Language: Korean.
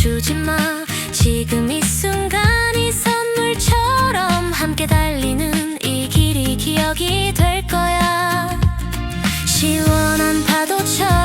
멈추지 마. 지금 이 순간이 선물처럼 함께 달리는 이 길이 기억이 될 거야. 시원한 파도처럼